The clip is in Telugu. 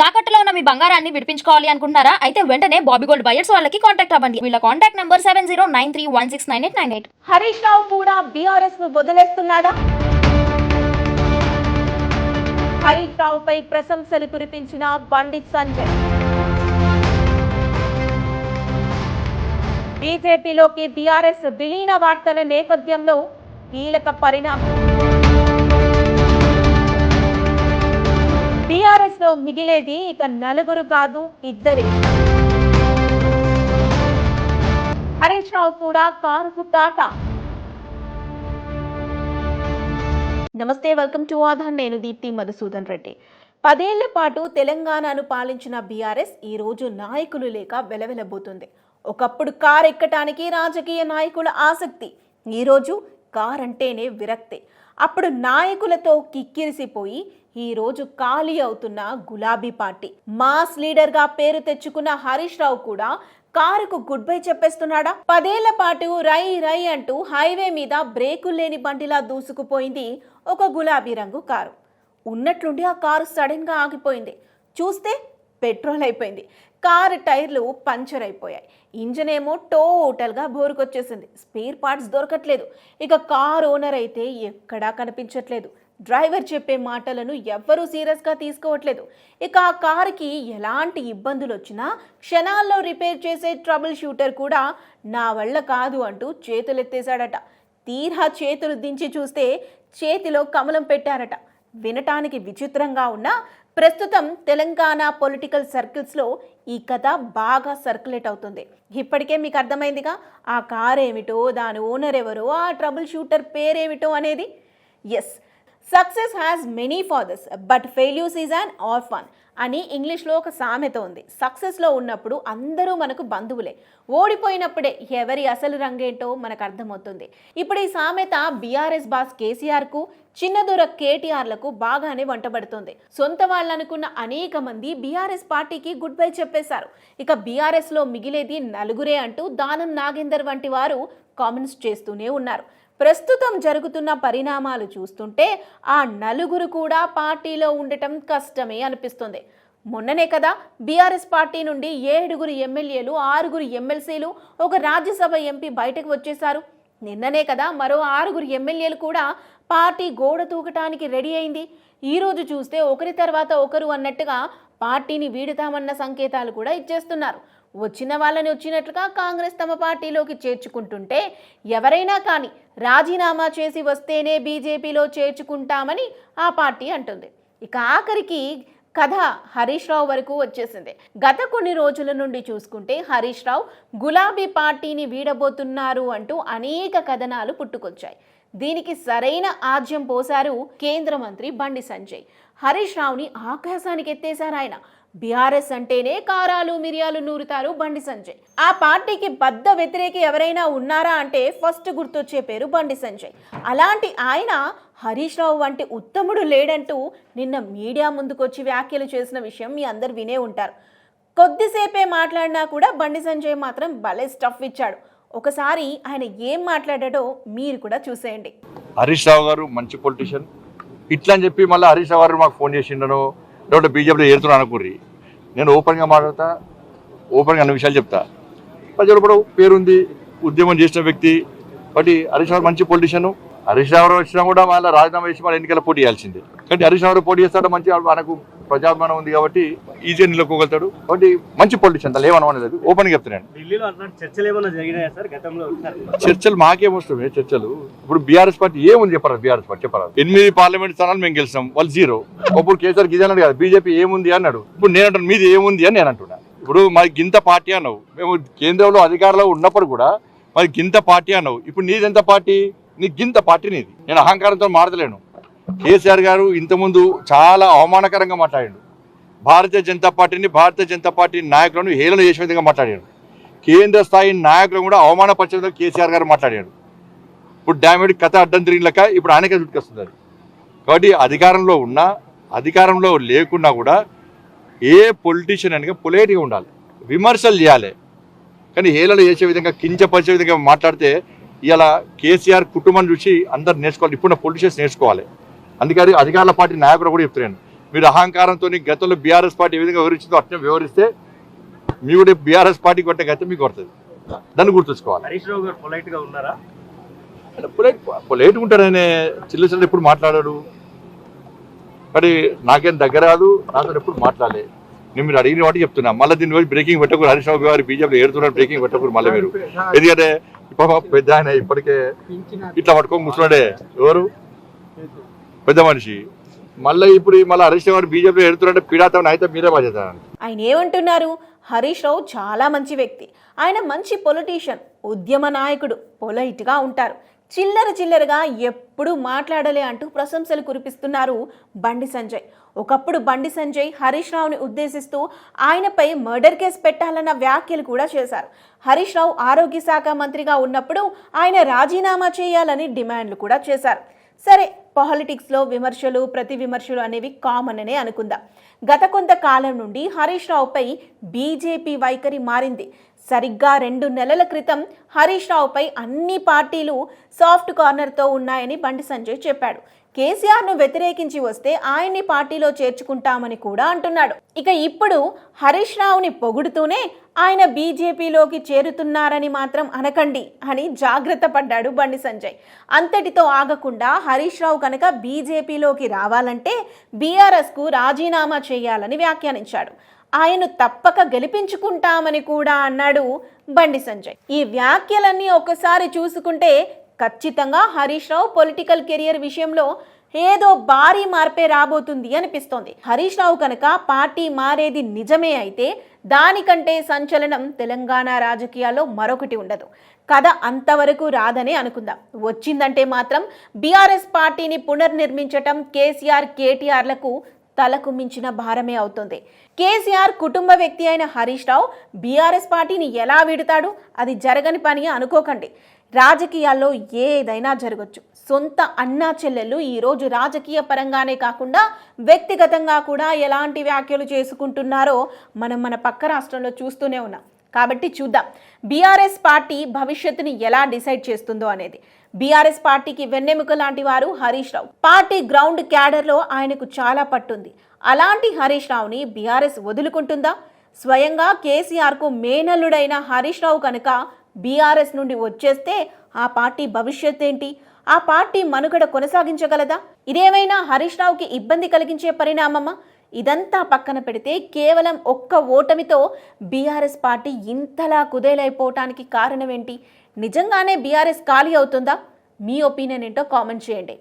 తాకట్టులో ఉన్న మీ బంగారాన్ని విడిపించుకోవాలి అనుకుంటున్నారా? అయితే వెంటనే బాబీ గోల్డ్ బయర్స్ వాళ్ళకి కాంటాక్ట్ అవ్వండి. వీళ్ళ contact number seven zero nine three one six nine eight nine eight Harish Rao కూడా బీఆర్ఎస్ను వదిలేస్తున్నాడా? హరీష్ రావుపై ప్రశంసలు కురిపించిన పండిత్ సంజయ్. బీజేపీలోకి బీఆర్ఎస్ విలీన వార్తల నేపథ్యంలో కీలక పరిణామం. బీఆర్ఎస్లో మిగిలేది ఇక నలుగురు కాదు ఇద్దరే హరీష్ రావు కూడా కారుకు టాటా నమస్తే వెల్కమ్ టు ఆధార్. నేను దీప్తి మధుసూదన్ రెడ్డి. పదేళ్ళ పాటు తెలంగాణను పాలించిన బీఆర్ఎస్ ఈ రోజు నాయకులు లేక వెలవెలబోతుంది. ఒకప్పుడు కార్ ఎక్కటానికి రాజకీయ నాయకుల ఆసక్తి ఈరోజు కార్ అంటేనే విరక్తి. అప్పుడు నాయకులతో కిక్కిరిసిపోయి ఈరోజు ఖాళీ అవుతున్న గులాబీ పార్టీ. మాస్ లీడర్గా పేరు తెచ్చుకున్న హరీష్ రావు కూడా కారుకు గుడ్ బై చెప్పేస్తున్నాడా? పదేళ్ళ పాటు రై రై అంటూ హైవే మీద బ్రేకులు లేని బండిలా దూసుకుపోయింది ఒక గులాబీ రంగు కారు. ఉన్నట్లుండి ఆ కారు సడన్గా ఆగిపోయింది. చూస్తే పెట్రోల్ అయిపోయింది. కారు టైర్లు పంచర్ అయిపోయాయి. ఇంజన్ ఏమో టోటల్గా బోరుకొచ్చేసింది. స్పేర్ పార్ట్స్ దొరకట్లేదు. ఇక కార్ ఓనర్ అయితే ఎక్కడా కనిపించట్లేదు. డ్రైవర్ చెప్పే మాటలను ఎవ్వరూ సీరియస్గా తీసుకోవట్లేదు. ఇక ఆ కారుకి ఎలాంటి ఇబ్బందులు వచ్చినా క్షణాల్లో రిపేర్ చేసే ట్రబుల్ షూటర్ కూడా నా వల్ల కాదు అంటూ చేతులెత్తేశాడట. తీరా చేతులు దించి చూస్తే చేతిలో కమలం పెట్టారట. వినటానికి విచిత్రంగా ఉన్న ప్రస్తుతం తెలంగాణ పొలిటికల్ సర్కిల్స్లో ఈ కథ బాగా సర్క్యులేట్ అవుతుంది. ఇప్పటికే మీకు అర్థమైందిగా ఆ కార్ ఏమిటో దాని ఓనర్ ఎవరో ఆ ట్రబుల్ షూటర్ పేరేమిటో అనేది? Yes success has many fathers but failures is an orphan అని ఇంగ్లీష్లో ఒక సామెత ఉంది. సక్సెస్లో ఉన్నప్పుడు అందరూ మనకు బంధువులే. ఓడిపోయినప్పుడే ఎవరి అసలు రంగేంటో మనకు అర్థమవుతుంది. ఇప్పుడు ఈ సామెత బీఆర్ఎస్ బాస్ కేసీఆర్కు చిన్నదూర కేటీఆర్లకు బాగానే వంటబడుతుంది. సొంత వాళ్ళనుకున్న అనేక మంది బీఆర్ఎస్ పార్టీకి గుడ్ బై చెప్పేశారు. ఇక బీఆర్ఎస్లో మిగిలేది నలుగురే అంటూ దానం నాగేందర్ వంటి వారు కామెంట్స్ చేస్తూనే ఉన్నారు. ప్రస్తుతం జరుగుతున్న పరిణామాలు చూస్తుంటే ఆ నలుగురు కూడా పార్టీలో ఉండటం కష్టమే అనిపిస్తుంది. మొన్ననే కదా బీఆర్ఎస్ పార్టీ నుండి ఏడుగురు ఎమ్మెల్యేలు ఆరుగురు ఎమ్మెల్సీలు ఒక రాజ్యసభ ఎంపీ బయటకు వచ్చేశారు. నిన్ననే కదా మరో ఆరుగురు ఎమ్మెల్యేలు కూడా పార్టీ గోడ తూకటానికి రెడీ అయింది. ఈరోజు చూస్తే ఒకరి తర్వాత ఒకరు అన్నట్టుగా పార్టీని వీడుతామన్న సంకేతాలు కూడా ఇచ్చేస్తున్నారు. వచ్చిన వాళ్ళని వచ్చినట్లుగా కాంగ్రెస్ తమ పార్టీలోకి చేర్చుకుంటుంటే ఎవరైనా కానీ రాజీనామా చేసి వస్తేనే బీజేపీలో చేర్చుకుంటామని ఆ పార్టీ అంటుంది. ఇక ఆఖరికి కథ హరీష్ రావు వరకు వచ్చేసింది. గత కొన్ని రోజుల నుండి చూసుకుంటే హరీష్ రావు గులాబీ పార్టీని వీడబోతున్నారు అంటూ అనేక కథనాలు పుట్టుకొచ్చాయి. దీనికి సరైన ఆజ్యం పోశారు కేంద్ర మంత్రి బండి సంజయ్. హరీష్ రావుని ఆకాశానికి ఎత్తేశారు ఆయన. బీఆర్ఎస్ అంటేనే కారాలు మిరియాలు నూరుతారు బండి సంజయ్. ఆ పార్టీకి బద్ద వ్యతిరేకి ఎవరైనా ఉన్నారా అంటే ఫస్ట్ గుర్తొచ్చే పేరు బండి సంజయ్. అలాంటి ఆయన హరీష్ రావు వంటి ఉత్తముడు లేడంటూ నిన్న మీడియా ముందుకొచ్చి వ్యాఖ్యలు చేసిన విషయం మీ అందరు వినే ఉంటారు. కొద్దిసేపే మాట్లాడినా కూడా బండి సంజయ్ మాత్రం భలే స్టఫ్ ఇచ్చాడు. ఒకసారి ఆయన ఏం మాట్లాడాడో మీరు కూడా చూసేయండి. హరీష్ రావు గారు మంచి పొలిటీషియన్ ఇట్లా అని చెప్పి మళ్ళీ హరీష్ వారు మాకు ఫోన్ చేసిండను లేకపోతే బీజేపీలో ఏరుతున్నా అనుకుర్రి. నేను ఓపెన్గా మాట్లాడతా ఓపెన్గా అన్ని విషయాలు చెప్తా. ప్రజలు కూడా పేరుంది ఉద్యమం చేసిన వ్యక్తి బట్టి హరీష్ రావు మంచి పొలిటీషియన్ హరీష్ రావు వచ్చినా కూడా మళ్ళీ రాజీనామా చేసి మళ్ళీ ఎన్నికల పోటీ చేయాల్సిందే. కానీ హరీష్ రావు పోటీ చేస్తాడు మంచి మనకు ప్రజాభిమానం ఉంది కాబట్టి ఈజీగా నిలకోగలుగుతాడు కాబట్టి మంచి పొలిటీషియన్ దాని ఏమనలేదు ఓపెన్గా చెప్తున్నాను ఢిల్లీలో అట్లాంటి చర్చలు మాకేమొస్తాయి చర్చలు ఇప్పుడు బీఆర్ఎస్ పార్టీ ఏముంది చెప్పరా బీఆర్ఎస్ పార్టీ చెప్పరా? ఎనిమిది పార్లమెంట్ స్థానాలు మేము గెలిచాం వాళ్ళు జీరో. అప్పుడు కేసీఆర్ అన్నాడు కదా బీజేపీ ఏముంది అన్నాడు. ఇప్పుడు నేను అంటాను మీది ఏముంది అని నేను అంటున్నా. ఇప్పుడు మరి గింత పార్టీ అన్నావు. మేము కేంద్రంలో అధికారంలో ఉన్నప్పుడు కూడా మరి గింత పార్టీ అన్నావు. ఇప్పుడు నీది ఎంత పార్టీ? నీ గింత పార్టీ నీది. నేను అహంకారంతో మారదలేను కేసీఆర్ గారు ఇంతకుముందు చాలా అవమానకరంగా మాట్లాడాడు. భారతీయ జనతా పార్టీని భారతీయ జనతా పార్టీ నాయకులను హేళన చేసే విధంగా మాట్లాడాడు. కేంద్ర స్థాయి నాయకులను కూడా అవమానపరిచే విధంగా కేసీఆర్ గారు మాట్లాడాడు. ఇప్పుడు డామేడ్ కథ అడ్డం తిరిగిన లెక్క ఇప్పుడు ఆయనకే చుట్టుకొస్తున్నారు కాబట్టి అధికారంలో ఉన్నా అధికారంలో లేకున్నా కూడా ఏ పొలిటీషియన్ అనగా పొలైట్గా ఉండాలి. విమర్శలు చేయాలి. కానీ హేళన చేసే విధంగా కించపరిచే విధంగా మాట్లాడితే ఇలా కేసీఆర్ కుటుంబం చూసి అందరు నేర్చుకోవాలి. ఇప్పుడున్న పొలిటీషియన్స్ నేర్చుకోవాలి. అందుకని అధికారుల పార్టీ నాయకులు కూడా చెప్తున్నాను మీరు అహంకారంతో గతంలో బీఆర్ఎస్ పార్టీ ఏ విధంగా వివరించిందో అట్నే వివరిస్తే మీ కూడా బీఆర్ఎస్ పార్టీ కొట్టే గతం మీకు కొడుతుంది. దాన్ని గుర్తుంచుకోవాలి. హరీష్ రావు గారు పొలైట్గా ఉన్నారా? పొలైట్ పొలైట్ ఉంటాడనే చిల్ల చిల్ల ఎప్పుడు మాట్లాడాడు? మరి నాకేం దగ్గర రాదు నాతో ఎప్పుడు మాట్లాడలే. నేను మీరు అడిగిన వాటి చెప్తున్నా. మళ్ళీ దీని పోయి బ్రేకింగ్ పెట్టకూడదు. హరీష్ రావు గారు బీజేపీ ఏడుతున్నారు బ్రేకింగ్ పెట్టకూడదు మళ్ళీ మీరు. ఎందుకంటే పెద్ద ఆయన ఇప్పటికే ఇట్లా పట్టుకొని కూర్చున్నాడే ఎవరు? పెద్ద మనిషి. మళ్ళీ ఇప్పుడు మళ్ళీ హరీష్ రావు బీజేపీ ఎడుతున్నారంటే పీడాతం అయితే మీరే బాధ్యత. ఆయన ఏమంటున్నారు? హరీష్ రావు చాలా మంచి వ్యక్తి. ఆయన మంచి పొలిటీషియన్ ఉద్యమ నాయకుడు పొలైట్గా ఉంటారు. చిల్లర చిల్లరగా ఎప్పుడు మాట్లాడలే అంటూ ప్రశంసలు కురిపిస్తున్నారు బండి సంజయ్. ఒకప్పుడు బండి సంజయ్ హరీష్ రావుని ఉద్దేశిస్తూ ఆయనపై మర్డర్ కేసు పెట్టాలన్న వ్యాఖ్యలు కూడా చేశారు. హరీష్ రావు ఆరోగ్య శాఖ మంత్రిగా ఉన్నప్పుడు ఆయన రాజీనామా చేయాలని డిమాండ్లు కూడా చేశారు. సరే పాలిటిక్స్లో విమర్శలు ప్రతి విమర్శలు అనేవి కామన్ అనే అనుకుందాం. గత కొంతకాలం నుండి హరీష్ రావుపై బీజేపీ వైఖరి మారింది. సరిగ్గా రెండు నెలల క్రితం హరీష్ రావుపై అన్ని పార్టీలు సాఫ్ట్ కార్నర్తో ఉన్నాయని బండి సంజయ్ చెప్పాడు. కేసీఆర్ను వ్యతిరేకించి వస్తే ఆయన్ని పార్టీలో చేర్చుకుంటామని కూడా అంటున్నాడు. ఇక ఇప్పుడు హరీష్ రావుని పొగుడుతూనే ఆయన బీజేపీలోకి చేరుతున్నారని మాత్రం అనకండి అని జాగ్రత్త పడ్డాడు బండి సంజయ్. అంతటితో ఆగకుండా హరీష్ రావు కనుక బీజేపీలోకి రావాలంటే బీఆర్ఎస్కు రాజీనామా చేయాలని వ్యాఖ్యానించాడు. ఆయన తప్పక గెలిపించుకుంటామని కూడా అన్నాడు బండి సంజయ్. ఈ వ్యాఖ్యలన్నీ ఒకసారి చూసుకుంటే ఖచ్చితంగా హరీష్ రావు పొలిటికల్ కెరియర్ విషయంలో ఏదో భారీ మార్పే రాబోతుంది అనిపిస్తోంది. హరీష్ రావు కనుక పార్టీ మారేది నిజమే అయితే దానికంటే సంచలనం తెలంగాణ రాజకీయాల్లో మరొకటి ఉండదు. కథ అంతవరకు రాదనే అనుకుందాం. వచ్చిందంటే మాత్రం బీఆర్ఎస్ పార్టీని పునర్నిర్మించటం కేసీఆర్ కేటీఆర్లకు తలకు మించిన భారమే అవుతుంది. కేసీఆర్ కుటుంబ వ్యక్తి అయిన హరీష్ రావు బీఆర్ఎస్ పార్టీని ఎలా విడతాడు? అది జరగని పని అనుకోకండి. రాజకీయాల్లో ఏదైనా జరగచ్చు. సొంత అన్నా చెల్లెలు ఈరోజు రాజకీయ పరంగానే కాకుండా వ్యక్తిగతంగా కూడా ఎలాంటి వ్యాఖ్యలు చేసుకుంటున్నారో మనం మన పక్క రాష్ట్రంలో చూస్తూనే ఉన్నాం. కాబట్టి చూద్దాం. బీఆర్ఎస్ పార్టీ భవిష్యత్తుని ఎలా డిసైడ్ చేస్తుందో అనేది. బీఆర్ఎస్ పార్టీకి వెన్నెముక లాంటి వారు హరీష్ రావు. పార్టీ గ్రౌండ్ క్యాడర్లో ఆయనకు చాలా పట్టుంది. అలాంటి హరీష్ రావుని బీఆర్ఎస్ వదులుకుంటుందా? స్వయంగా కేసీఆర్కు మేనల్లుడైన హరీష్ రావు కనుక బీఆర్ఎస్ నుండి వచ్చేస్తే ఆ పార్టీ భవిష్యత్ ఏంటి ఆ పార్టీ మనుగడ కొనసాగించగలదా? ఇదేమైనా హరీష్ రావుకి ఇబ్బంది కలిగించే పరిణామమా? ఇదంతా పక్కన పెడితే కేవలం ఒక్క ఓటమితో బీఆర్ఎస్ పార్టీ ఇంతలా కుదేలైపోవటానికి కారణం ఏంటి నిజంగానే బీఆర్ఎస్ ఖాళీ అవుతుందా? మీ ఒపీనియన్ ఏంటో కామెంట్ చేయండి.